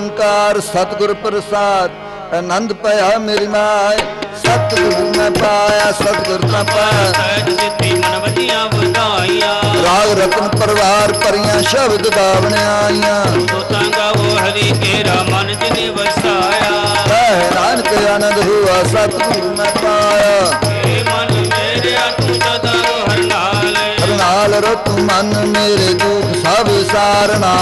ਓੰਕਾਰ ਸਤਿਗੁਰ ਪ੍ਰਸਾਦ, ਆਨੰਦ ਭਇਆ ਮੇਰੀ ਮਾਏ। ਸਤਿਗੁਰ ਮੈਂ ਪਾਇਆ, ਸਤਿਗੁਰ ਮੈਂ ਪਾਇਆ। ਸਹਿਜ ਮਨ ਵਧੀਆਂ ਵਧਾਈਆਂ ਰਾਗ ਰਤਨ ਪਰਿਵਾਰ ਭਰੀਆਂ ਸ਼ਬਦ ਗਾਵਣ ਆਈਆਂ। ਤੋ ਗਾਵੋ ਹਰੀ ਕੇਰਾ ਮਨ ਜਿਨੇ ਵਸਾਇਆ ਕਹਿ ਨਾਨਕ ਆਨੰਦ ਹੁਆ, ਸਤਿਗੁਰ ਮੈਂ ਪਾਇਆ। ਏ ਮਨ ਮੇਰਿਆ ਤੂੰ ਸਦਾ ਹਰ ਨਾਲ ਹਰ ਨਾਲ ਰਤ ਮਨ ਮੇਰੇ ਦੁਖ ਸਭ ਸਾਰਨਾ।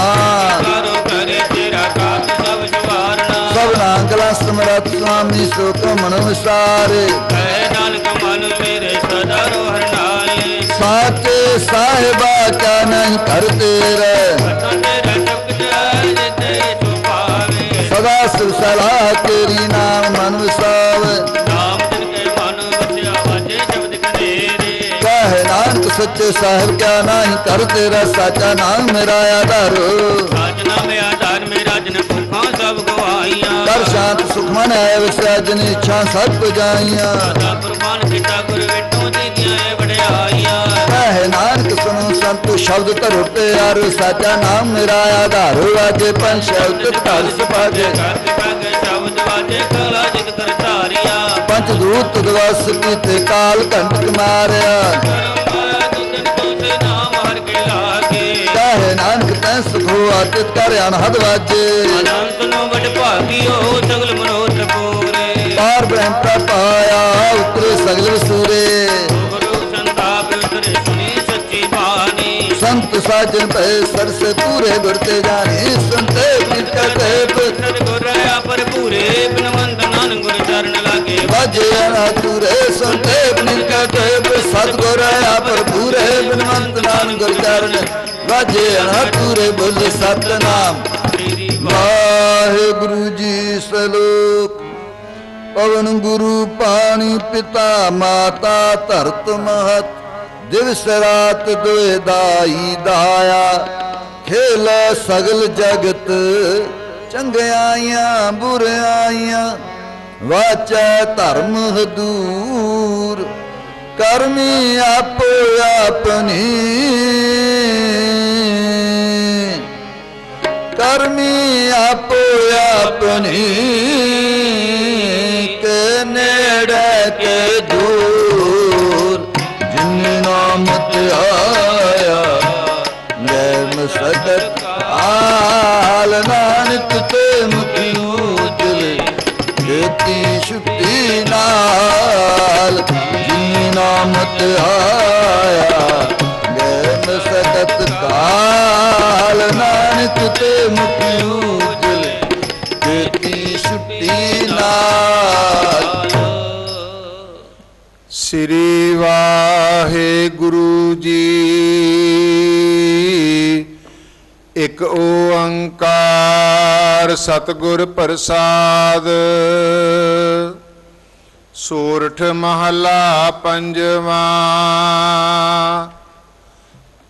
ਕਲਾ ਸਮਰਤ ਸੁਆਮੀ ਸੋ ਕਮਨ ਵਿਸਾਰੇ ਕਹਿ ਨਾਨਕ ਮਨ ਮੇਰੇ ਸਦਾ ਹਰ ਨਾਲ ਸਾਚੇ ਸਾਹਿਬਾ ਕਾ ਨਹੀਂ ਕਰਤੇ ਰਹਿ। ਸਦਾ ਸਿਰ ਸਲਾਹ ਤੇਰੀ ਨਾਮ ਮਨ ਵਿਸਾਵੇ। ਨਾਮ ਦਿਨ ਕੇ ਮਨ ਵਸਿਆ ਵਾਜੇ ਸ਼ਬਦ ਕਨੇਰੇ ਕਹੇ ਨਾਨਕ ਸੱਚੇ ਸਾਹਿਬ ਕਾ ਨਹੀਂ ਕਰਤੇ ਰਹਿ, ਸਾਚਾ ਨਾਮ ਮੇਰਾ ਆਧਾਰ। ਸਾਜਨਾ ਮੇ ਆਧਾਰ ਸਭ ਕਰ ਸ਼ਾਂਤ ਸੁਖਮਨ ਹੈ ਵਿਸੈ ਜਨ ਇੱਛਾ ਸਭ ਪੁਜਾਈਆਂ ਸਦਾ ਕੁਰਬਾਨ ਕੀਤਾ ਗੁਰ ਵੇਟੋਂ ਦੀਦੀਆਂ ਏ ਵਡਿਆਈਆਂ ਕਹੇ ਨਾਨਕ ਸੁਨੋ ਸੰਤੋ ਸ਼ਬਦ ਧਰੋ ਪਿਆਰ ਸਾਚਾ ਨਾਮ ਮੇਰਾ ਆਧਾਰ ਵਾਜੇ ਪੰਜ ਸ਼ਬਦ ਘਰ ਸੁਭਾਜੇ। ਸ਼ਬਦ ਵਾਜੇ ਕਲਾ ਜਿਤ ਕਰ ਧਾਰਿਆ ਪੰਜ ਦੂਤ ਦਵਸ ਕੀਤੇ ਕਾਲ ਘੰਟਕ ਮਾਰਿਆ। ਹੋਆ ਤਿਤ ਕਰ ਅਨਹਦ ਵਾਜੇ। ਅਨੰਤ ਨੂੰ ਵਡ ਭਾਗਿਓ ਸਗਲ ਮਨੋਰਥ ਪੂਰੇ ਪਾਰ ਬ੍ਰਹਮ ਪ੍ਰਪਾਇਆ ਉਤਰੇ ਸਗਲ ਗੁਰੂ ਬਾਣੀ। ਸੰਤ ਸਾਜਨ ਭਏ ਸਰਸੇ ਪੂਰੇ ਗੁਰਤੇ ਜਾਣੇ। ਸੰਤੇ ਪ੍ਰੀਤ ਕਹੇ ਸਤਿਗੁਰ ਰਹਾ ਪਰ ਪੂਰੇ ਬਿਨਵੰਤ ਨਾਨਕ ਗੁਰ ਚਰਨ ਲਾਗੇ। ਵਾਜੇ ਅਨਾਤੁਰੇ ਸੰਤੇ ਪ੍ਰੀਤ ਕਹੇ ਸਤਗੁਰ ਆਪਰ ਪੂਰੇ ਬਿਨਵੰਤ ਨਾਨਕ ਗੁਰ ਚਰਨ। ਵਾਜੇ ਅਨਾਤੁਰੇ ਬੁੱਲ ਸਤਨਾਮ। ਵਾਹਿਗੁਰੂ ਜੀ ਸਲੋਕ। ਪਵਨ ਗੁਰੂ ਪਾਣੀ ਪਿਤਾ ਮਾਤਾ ਧਰਤ ਮਹਤ। ਦਿਵਸ ਰਾਤ ਦੁਇ ਦਾਈ ਦਾਇਆ। ਖੇਲ ਸਗਲ ਜਗਤ, ਚੰਗਿਆਈਆਂ ਬੁਰਿਆਈਆਂ। ਵਾਚੈ ਧਰਮ ਹਦੂਰ। ਕਰਮੀ ਆਪੋ ਆਪਣੀ। ਕਰਮੀ ਆਪੋ ਆਪਣੀ ਕੇ ਨੇੜੇ ਕੇ ਦੂਰ ਜਿਨ ਨਾਮ ਤੇ ਆਇਆ ਲੈ ਮਸਕਤ ਆਲ ਤੇ ਮੁਖੀ ਉਜਲੇ ਦੇਤੀ ਛੁੱਟੀ ਨਾਲ। ਸ੍ਰੀ ਵਾਹਿਗੁਰੂ ਜੀ, ਇੱਕ ਓੰਕਾਰ ਸਤਿਗੁਰ ਪ੍ਰਸਾਦ। ਸੋਰਠ ਮਹਲਾ ਪੰਜਵਾਂ।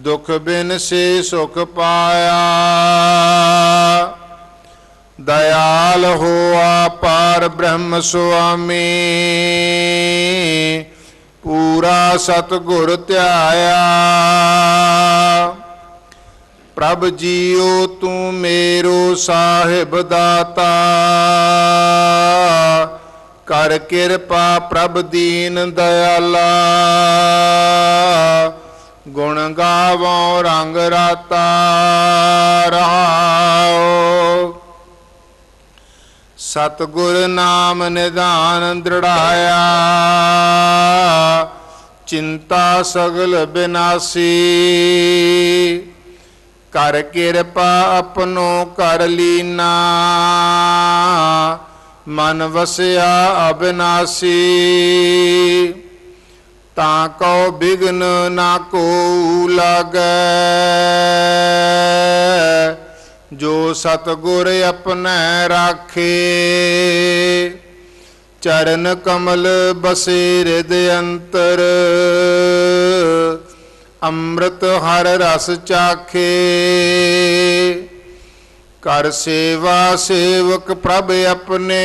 ਦੁਖ ਬਿਨ ਸੇ ਸੁਖ ਪਾਇਆ। ਦਇਆਲ ਹੋਆ ਪਾਰ ਬ੍ਰਹਮ ਸੁਆਮੀ। ਪੂਰਾ ਸਤਗੁਰ ਧਿਆਇਆ। ਪ੍ਰਭ ਜੀਓ ਤੂੰ ਮੇਰੋ ਸਾਹਿਬ ਦਾਤਾ। ਕਰ ਕਿਰਪਾ ਪ੍ਰਭ ਦੀਨ ਦਇਆਲਾ। ਗੁਣ ਰੰਗ ਰਾਤਾ ਰਹਾਓ। ਸਤਗੁਰ ਨਾਮ ਨਿਧਾਨ ਦ੍ਰਿੜਾਇਆ। ਚਿੰਤਾ ਸਗਲ ਬਿਨਾਸੀ। ਕਰ ਕਿਰਪਾ ਆਪਣੋ ਕਰ ਲੀਨਾ। ਮਨ ਵਸਿਆ ਅਬਿਨਾਸੀ। ਤਾਂ ਕਉ ਬਿਗਨ ਨਾ ਕੋ ਲਾਗੈ। ਜੋ ਸਤਗੁਰ ਆਪਣੈ ਰਾਖੇ, ਚਰਨ ਕਮਲ ਬਸੇ ਹਿਰਦ ਅੰਤਰ, ਅੰਮ੍ਰਿਤ ਹਰ ਰਸ ਚਾਖੇ। ਕਰ ਸੇਵਾ ਸੇਵਕ ਪ੍ਰਭ ਆਪਣੇ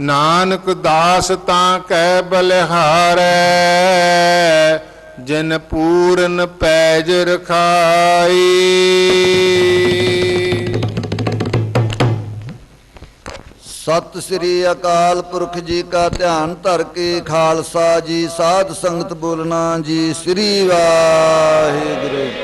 ਨਾਨਕ ਦਾਸ ਤਾਂ ਕੈ ਬਲਿਹਾਰੈ, ਜਿਨ ਪੂਰਨ ਪੈਜ ਰਖਾਈ। ਸਤਿ ਸ੍ਰੀ ਅਕਾਲ ਪੁਰਖ ਜੀ ਕਾ ਧਿਆਨ ਧਰ ਕੇ ਖਾਲਸਾ ਜੀ, ਸਾਧ ਸੰਗਤ ਬੋਲਣਾ ਜੀ, ਸ੍ਰੀ ਵਾਹਿਗੁਰੂ।